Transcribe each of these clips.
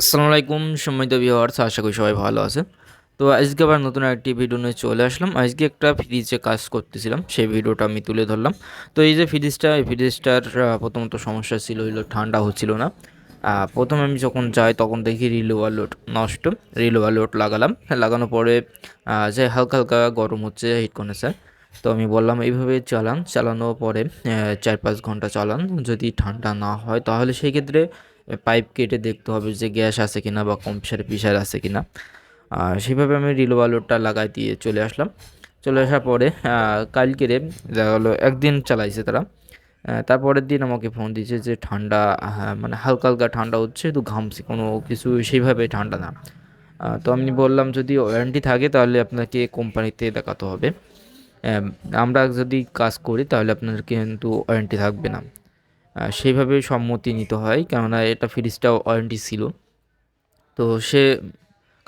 আসসালামু আলাইকুম, সম্মানিত ভিউয়ার্স আশা করি সবাই ভালো আছে তো আজকে আবার নতুন একটি ভিডিও নিয়ে চলে আসলাম। আজকে একটা ফ্রিজে কাজ করতেছিলাম, সেই ভিডিওটা আমি তুলে ধরলাম। তো এই যে ফ্রিজটা এই ফ্রিজটার প্রথমত সমস্যা ছিল হইল ঠান্ডা হচ্ছিল না। প্রথমে আমি যখন যাই তখন দেখি রিল ওভারলোড নষ্ট রিল ওভারলোড লাগালাম। লাগানোর পরে যে হালকা হালকা গরম হচ্ছে হিট কন্ডেন্সার তো আমি বললাম, এইভাবে চালান। চালানোর পরে চার পাঁচ ঘণ্টা চালান। যদি ঠান্ডা না হয়, তাহলে সেই ক্ষেত্রে পাইপ কেটে দেখতে হবে যে গ্যাস আছে কিনা বা কম্প্রেসার প্রেশার আছে কিনা। আর সেভাবে আমি রিলো বালুরটা লাগাই দিয়ে চলে আসলাম। চলে আসার পরে কালকে রে দেখা গেলো একদিন চালাইছে তারা। তারপরের দিন আমাকে ফোন দিয়েছে যে ঠান্ডা মানে হালকা হালকা ঠান্ডা হচ্ছে একটু ঘামছি, কোনো কিছু সেইভাবে ঠান্ডা না। তো আমি বললাম যদি ওয়ারেন্টি থাকে তাহলে আপনাকে কোম্পানিতে দেখাতে হবে। আমরা যদি কাজ করি তাহলে আপনার কিন্তু ওয়ারেন্টি থাকবে না। সেইভাবে সম্মতি নিতে হয়। কেননা এটা ফ্রিজটা ওয়ারেন্টি ছিল। তো সে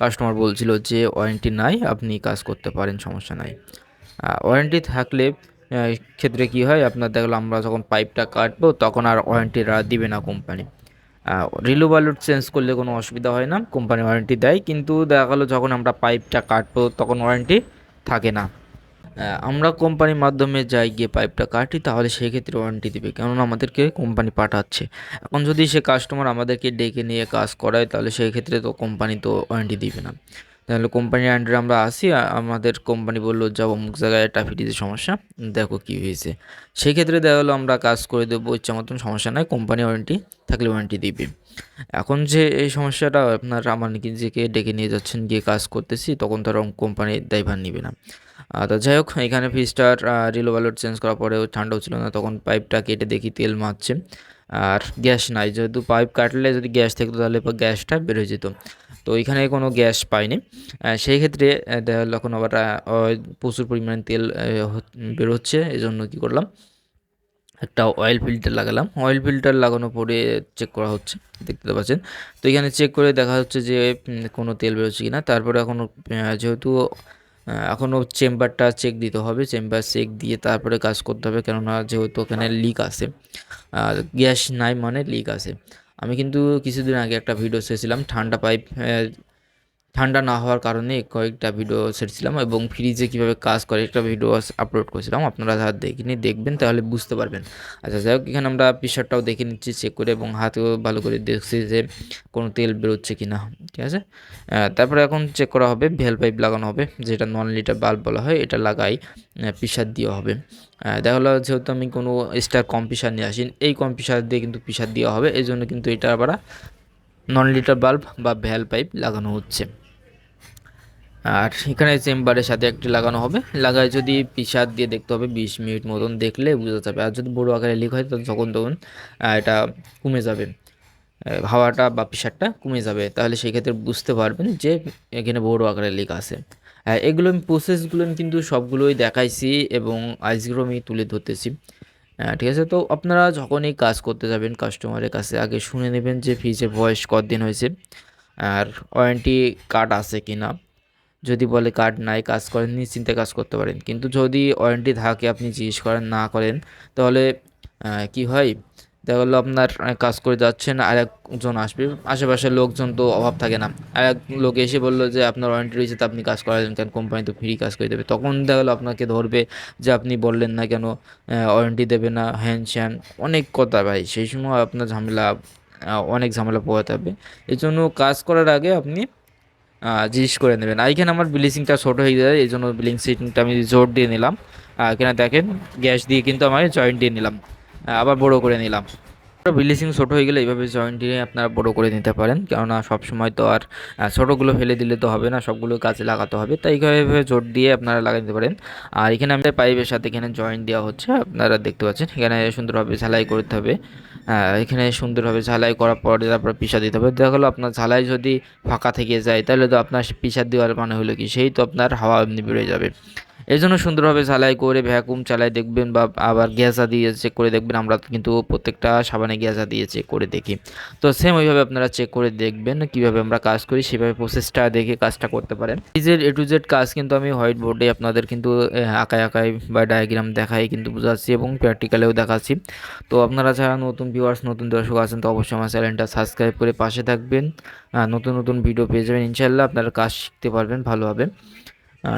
কাস্টমার বলছিল যে ওয়ারেন্টি নাই, আপনি কাজ করতে পারেন, সমস্যা নাই। ওয়ারেন্টি থাকলে ক্ষেত্রে কি হয়, আপনার দেখল আমরা যখন পাইপটা কাটবো, তখন আর ওয়ারেন্টিটা দিবে না কোম্পানি রিলো বালুট চেঞ্জ করলে কোনো অসুবিধা হয় না কোম্পানি ওয়ারেন্টি দেয়। কিন্তু দেখা গেলো যখন আমরা পাইপটা কাটবো, তখন ওয়ারেন্টি থাকে না। আমরা কোম্পানির মাধ্যমে যাই গিয়ে পাইপটা কাটি, তাহলে সেক্ষেত্রে ওয়ারেন্টি দিবে। কেননা আমাদেরকে কোম্পানি পাঠাচ্ছে। এখন যদি সে কাস্টমার আমাদেরকে ডেকে নিয়ে কাজ করায়, তাহলে সেই ক্ষেত্রে তো কোম্পানি তো ওয়ারেন্টি দিবে না। তাহলে কোম্পানির আন্ডারে আমরা আসি আমাদের কোম্পানি বলল, যাও অমুক জায়গায় ফ্রিজের সমস্যা, দেখো কী হয়েছে। সেই ক্ষেত্রে দেখা গেলো আমরা কাজ করে দেবো, ইচ্ছা মতন সমস্যা নাই কোম্পানি ওয়ারেন্টি থাকলে ওয়ারেন্টি দিবে। এখন যে এই সমস্যাটা, আপনার আমার নিজেকে ডেকে নিয়ে যাচ্ছেন, গিয়ে কাজ করতেছি, তখন তারা কোম্পানি দায়ভার নিবে না। তো যাই হোক এখানে ফ্রিজটার রিলো বালট চেঞ্জ করার পরেও ঠান্ডাও ছিল না তখন পাইপটা কেটে দেখি তেল মারছে। আর গ্যাস নাই যেহেতু পাইপ কাটলে যদি গ্যাস থাকতো তাহলে গ্যাসটা বের হয়ে যেত। তো এখানে কোনো গ্যাস পাইনি। সেই ক্ষেত্রে এখন আবার প্রচুর পরিমাণে তেল আহ, হ- বের হচ্ছে এই জন্য কী করলাম একটা অয়েল ফিল্টার লাগালাম। অয়েল ফিল্টার লাগানোর পরে চেক করা হচ্ছে দেখতে পাচ্ছেন। তো এখানে চেক করে দেখা হচ্ছে যে কোনো তেল বেরোচ্ছে কি না তারপরে এখনও যেহেতু এখনও চেম্বারটা চেক দিতে হবে। চেম্বার চেক দিয়ে তারপরে কাজ করতে হবে। কেননা যেহেতু ওখানে লিক আছে গ্যাস নাই মানে লিক আছে। আমি কিন্তু কিছুদিন আগে একটা ভিডিও চেয়েছিলাম ঠান্ডা পাইপ ঠান্ডা না হওয়ার কারণে কয়েকটা ভিডিও ছেড়েছিলাম এবং ফ্রিজে কীভাবে কাজ করে একটা ভিডিও আপলোড করেছিলাম। আপনারা যারা দেখিনি দেখবেন তাহলে বুঝতে পারবেন। আচ্ছা যাই হোক, এখানে আমরা প্রেশারটাও দেখে নিচ্ছি চেক করে এবং হাতেও ভালো করে দেখছি যে কোনো তেল বেরোচ্ছে কি না ঠিক আছে? তারপরে এখন চেক করা হবে, ভেল পাইপ লাগানো হবে, যেটা নন লিটার বাল্ব বলা হয়, এটা লাগাই প্রেশার দেওয়া হবে। দেখা হলো যেহেতু আমি কোনো স্টার কম প্রেশার নিয়ে আসি এই কম প্রেশার দিয়ে কিন্তু প্রেশার দেওয়া হবে এই জন্য কিন্তু এটা আবার নন লিটার বাল্ব বা ভ্যাল পাইপ লাগানো হচ্ছে। আর এখানে চেম্বারের সাথে একটি লাগানো হবে। লাগায় যদি পিসার দিয়ে দেখতে হবে, বিশ মিনিট মতন দেখলে বোঝা যাবে। আর যদি বড়ো আকারে লিক হয়, তখন তখন এটা কমে যাবে। হাওয়াটা বা প্রেশারটা কমে যাবে। তাহলে সেই ক্ষেত্রে বুঝতে পারবেন যে এখানে বড় আকারে লিক আছে। এগুলো আমি প্রসেসগুলো আমি কিন্তু সবগুলোই দেখাইছি এবং আজগুলো আমি তুলে ধরতেছি। ঠিক আছে? তো আপনারা যখনই কাজ করতে যাবেন কাস্টমারের কাছে, আগে শুনে নেবেন যে ফ্রিজের বয়স কতদিন হয়েছে। আর ওয়ারেন্টি কার্ড আছে কি না যদি বলে কার্ড নাই, কাজ করেন, নিশ্চিন্তে কাজ করতে পারেন। কিন্তু যদি ওয়ারেন্টি থাকে, আপনি জিজ্ঞেস করেন, না করেন, তাহলে কি হয়? দেখা গেলো আপনার কাজ করে যাচ্ছেন আর একজন আসবে। আশেপাশের লোকজন তো অভাব থাকে না। আর এক লোক এসে বলল যে, আপনার ওয়ারেন্টি রয়েছে, তো আপনি কাজ করালেন কেন? কোম্পানি তো ফ্রি কাজ করে দেবে। তখন দেখা গেলো আপনাকে ধরবে যে, আপনি বললেন না কেন? ওয়ারেন্টি দেবে না, হ্যান স্যান অনেক কথা ভাই, সেই সময় আপনার ঝামেলা অনেক ঝামেলা পোহাতে হবে। এই জন্য কাজ করার আগে আপনি জিজ্ঞেস করে নেবেন। আর এখানে আমার ব্লিচিংটা ছোটো হয়ে যায়, এই জন্য ব্লিচিংটা আমি জোর দিয়ে নিলাম। এখানে দেখেন, গ্যাস দিয়ে কিন্তু আমি জয়েন্ট দিয়ে নিলাম। আবার বড় করে নিলাম। ব্লিচিং ছোটো হয়ে গেলে এইভাবে জয়েন্ট দিয়ে আপনারা বড় করে নিতে পারেন। কেননা সব সময় তো আর ছোটোগুলো ফেলে দিলে তো হবে না, সবগুলো কাজে লাগাতে হবে। তাই এইভাবে জোর দিয়ে আপনারা লাগাই দিতে পারেন। আর এখানে আমাদের পাইপের সাথে এখানে জয়েন্ট দেওয়া হচ্ছে, আপনারা দেখতে পাচ্ছেন। এখানে সুন্দরভাবে ঝালাই করতে হবে। এখানে সুন্দরভাবে ঝালাই করার পরে তারপর পিসা দিতে হবে। দেখা গেলো আপনার ঝালাই যদি ফাঁকা থেকে যায়, তাহলে তো আপনার পিসা দেওয়ার মানে হলো কি? সেই তো আপনার হাওয়া এমনি বেরোয় যাবে। এই জন্য সুন্দরভাবে ঝালাই করে ভ্যাকুম চালাই দেখবেন বা আবার গ্যাসা দিয়ে চেক করে দেখবেন। আমরা কিন্তু প্রত্যেকটা সাবানে গ্যাসা দিয়ে চেক করে দেখি। তো সেম ওইভাবে আপনারা চেক করে দেখবেন কীভাবে আমরা কাজ করি, সেভাবে প্রসেসটা দেখে কাজটা করতে পারেন। নিজের এ টু জেড কাজ কিন্তু আমি হোয়াইট বোর্ডে আপনাদের কিন্তু আঁকায় আঁকায় বা ডায়াগ্রাম দেখাই কিন্তু বুঝাচ্ছি এবং প্র্যাকটিক্যালেও দেখাচ্ছি। তো আপনারা যারা নতুন ভিউয়ার্স নতুন দর্শক আছেন, তো অবশ্যই আমার চ্যানেলটা সাবস্ক্রাইব করে পাশে থাকবেন। নতুন নতুন ভিডিও পেয়ে যাবেন। ইনশাল্লাহ আপনারা কাজ শিখতে পারবেন ভালোভাবে।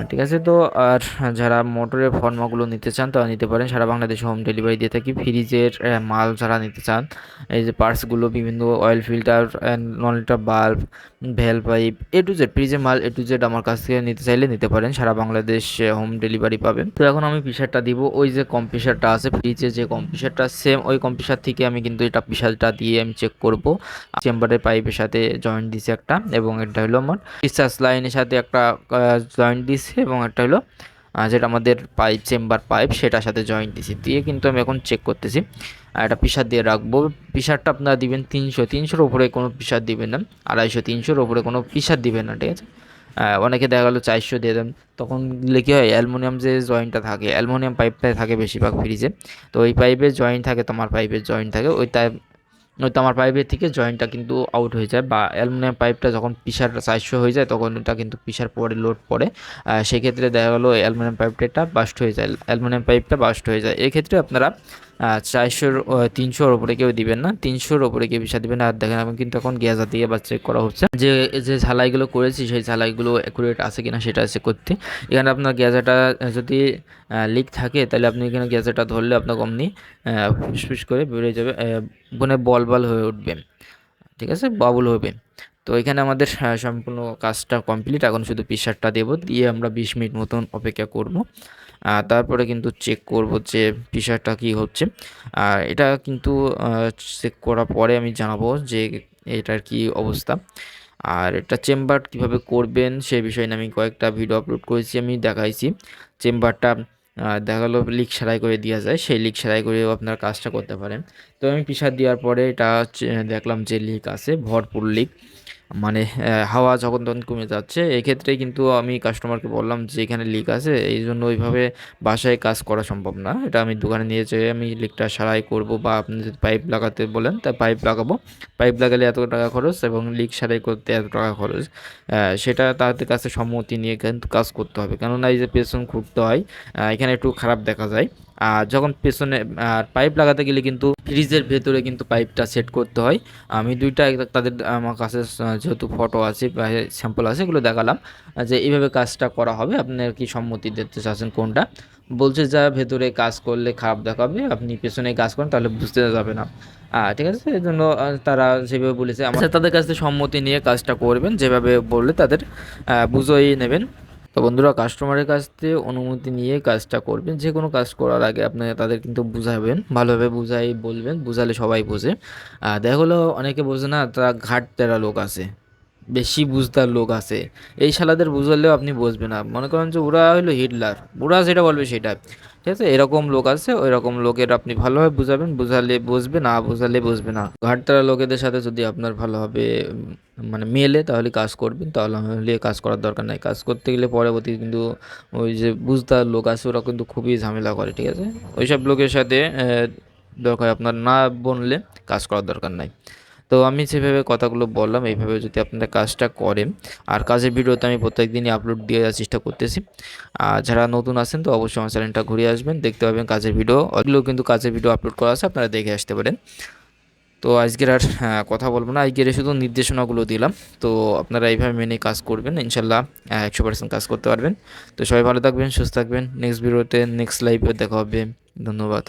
ঠিক আছে? তো আর যারা মোটরের ফর্মাগুলো নিতে চান তারা নিতে পারেন। সারা বাংলাদেশে হোম ডেলিভারি দিয়ে থাকি। ফ্রিজের মাল যারা নিতে চান, এই যে পার্টসগুলো বিভিন্ন অয়েল ফিল্টার নন লিটার বাল্ব ভেল পাইপ এ টু জেড ফ্রিজে মাল এ টু জেড আমার কাছ থেকে নিতে চাইলে নিতে পারেন। সারা বাংলাদেশ হোম ডেলিভারি পাবেন। তো এখন আমি পিসারটা দিব। ওই যে কম্পেশারটা আছে ফ্রিজে যে কম্পেশারটা সেম ওই কম্পিসার থেকে আমি কিন্তু এটা পিসারটা দিয়ে আমি চেক করব। চেম্বারের পাইপের সাথে জয়েন্ট দিছে একটা, এবং এটা হলো আমার রিচার্জ লাইনের সাথে একটা জয়েন্ট দিছে, এবং একটা হলো যেটা আমাদের পাইপ চেম্বার পাইপ সেটার সাথে জয়েন্ট দিছি। দিয়ে কিন্তু আমি এখন চেক করতেছি। আর একটা পিসার দিয়ে রাখব। পিসারটা আপনারা দিবেন তিনশো। তিনশোর উপরে কোনো পিসার দিবেন না। আড়াইশো, তিনশোর উপরে কোনো পিসার দিবেন না, ঠিক আছে? অনেকে দেখা গেলো চারশো দিয়ে দেন। তখন দিলে কী হয়? অ্যালমোনিয়াম যে জয়েন্টটা থাকে, অ্যালমোনিয়াম পাইপটাই থাকে বেশিরভাগ ফ্রিজে তো ওই পাইপের জয়েন্ট থাকে, তোমার পাইপের জয়েন্ট থাকে। ওই নয়তো আমার পাইপের থেকে জয়েন্টটা কিন্তু আউট হয়ে যায় বা অ্যালুমিনিয়াম পাইপটা যখন পিসার চারশো হয়ে যায়, তখন এটা কিন্তু পিসার পরে লোড পড়ে সেক্ষেত্রে দেখা গেলো অ্যালুমিনিয়াম পাইপটা বাস্ট হয়ে যায় অ্যালুমিনিয়াম পাইপটা বাস্ট হয়ে যায়। এক্ষেত্রে আপনারা চারশোর তিনশোর ওপরে কেউ দিবেন না, তিনশোর ওপরে কেউ বিষা দিবেন আর দেখেন, আমি কিন্তু এখন গ্যাসা দিয়ে বা চেক করা হচ্ছে। যে যে ঝালাইগুলো করেছি, সেই ঝালাইগুলো অ্যাকুরেট আছে কিনা সেটা চেক করতে। এখানে আপনার গ্যাসাটা যদি লিক থাকে, তাহলে আপনি এখানে গ্যাসাটা ধরলে আপনার অমনি ফুসফুস করে বেরিয়ে যাবে মানে বল বল হয়ে উঠবে। ঠিক আছে? বাবুল হবে। তো এখানে আমাদের সম্পূর্ণ কাজটা কমপ্লিট এখন শুধু পিসারটা দেবো, দিয়ে আমরা বিশ মিনিট মতন অপেক্ষা করব। তারপরে কিন্তু চেক করব যে পিসারটা কি হচ্ছে। আর এটা কিন্তু চেক করার পরে আমি জানাব যে এটার কি অবস্থা। আর এটা চেম্বার কীভাবে করবেন সে বিষয়ে আমি কয়েকটা ভিডিও আপলোড করেছি, আমি দেখাইছি। চেম্বারটা দেখা গেলো লিক সারাই করে দেওয়া যায়, সেই লিক সারাই করেও আপনার কাজটা করতে পারেন। তো আমি পিসার দেওয়ার পরে এটা দেখলাম যে লিক আছে, ভরপুর লিক মানে হাওয়া যখন তখন কমে যাচ্ছে, এক্ষেত্রে কিন্তু আমি কাস্টমারকে বললাম যে, এখানে লিক আছে, এই জন্য ওইভাবে বাসায় কাজ করা সম্ভব না। এটা আমি দোকানে নিয়ে যেয়ে আমি লিকটা সারাই করব বা আপনি যদি পাইপ লাগাতে বলেন, তা পাইপ লাগাবো। পাইপ লাগালে এত টাকা খরচ এবং লিক সারাই করতে এত টাকা খরচ। সেটা তাদের কাছে সম্মতি নিয়ে কিন্তু কাজ করতে হবে। কেননা এই যে পেছন খুঁড়তে হয় এখানে একটু খারাপ দেখা যায়। যখন পেছনে আর পাইপ লাগাতে গেলে কিন্তু ফ্রিজের ভেতরে কিন্তু পাইপটা সেট করতে হয়। আমি দুইটা তাদের আমার কাছে যেহেতু ফটো আছে স্যাম্পল আছে এগুলো দেখালাম যে এইভাবে কাজটা করা হবে। আপনার কি সম্মতি দিতে চাচ্ছেন কোনটা? বলছে যা ভেতরে কাজ করলে খারাপ দেখাবে আপনি পেছনে কাজ করেন তাহলে বুঝতে যাবে না। ঠিক আছে এই জন্য তারা যেভাবে বলেছে আমার আচ্ছা, তাদের কাছ সম্মতি নিয়ে কাজটা করবেন যেভাবে বললে তাদের বুঝোই নেবেন। তো বন্ধুরা কাস্টমারের কাছ থেকে অনুমতি নিয়ে কাজটা করবেন। যে কোনো কাজ করার আগে আপনি তাদের কিন্তু বুঝাবেন, ভালোভাবে বুঝাই বলবেন, বুঝালে সবাই বোঝে। দেখা হলো, অনেকে বোঝে না তারা ঘাট তেরা লোক আছে, বেশি বুঝতার লোক আছে। এই শালাদের বুঝালেও আপনি বুঝবেন না। মনে করেন যে ওরা হলো হিটলার, ওরা যেটা বলবে সেটা ঠিক আছে? এরকম লোক আছে ওই রকম লোকের আপনি ভালোভাবে বুঝাবেন, বুঝালে বুঝবে, না বুঝালে বুঝবে না। ঘাটতারা লোকেদের সাথে যদি আপনার ভালোভাবে মানে মেলে, তাহলে কাজ করবেন। তাহলে হলে কাজ করার দরকার নাই। কাজ করতে গেলে পরবর্তী কিন্তু ওই যে বুঝতার লোক আছে, ওরা কিন্তু খুবই ঝামেলা করে, ঠিক আছে? ওইসব লোকের সাথে দরকার আপনার না বনলে কাজ করার দরকার নাই। তো আমি যেভাবে কথাগুলো বললাম, এইভাবে যদি আপনারা কাজটা করেন, আর কাজের ভিডিওতে আমি প্রত্যেক দিনই আপলোড দিয়ে দেওয়ার চেষ্টা করতেছি। আর যারা নতুন আছেন তো অবশ্যই আমার চ্যানেলটা ঘুরে আসবেন, দেখতে পাবেন কাজের ভিডিও। ওগুলো কিন্তু কাজের ভিডিও আপলোড করা আছে, আপনারা দেখে আসতে পারেন। তো আজকের আর কথা বলব না, আজকের শুধু নির্দেশনাগুলো দিলাম। তো আপনারা এইভাবে মেনে কাজ করবেন, ইনশাল্লাহ একশো পার্সেন্ট কাজ করতে পারবেন। তো সবাই ভালো থাকবেন, সুস্থ থাকবেন। নেক্সট ভিডিওতে নেক্সট লাইভে দেখা হবে। ধন্যবাদ।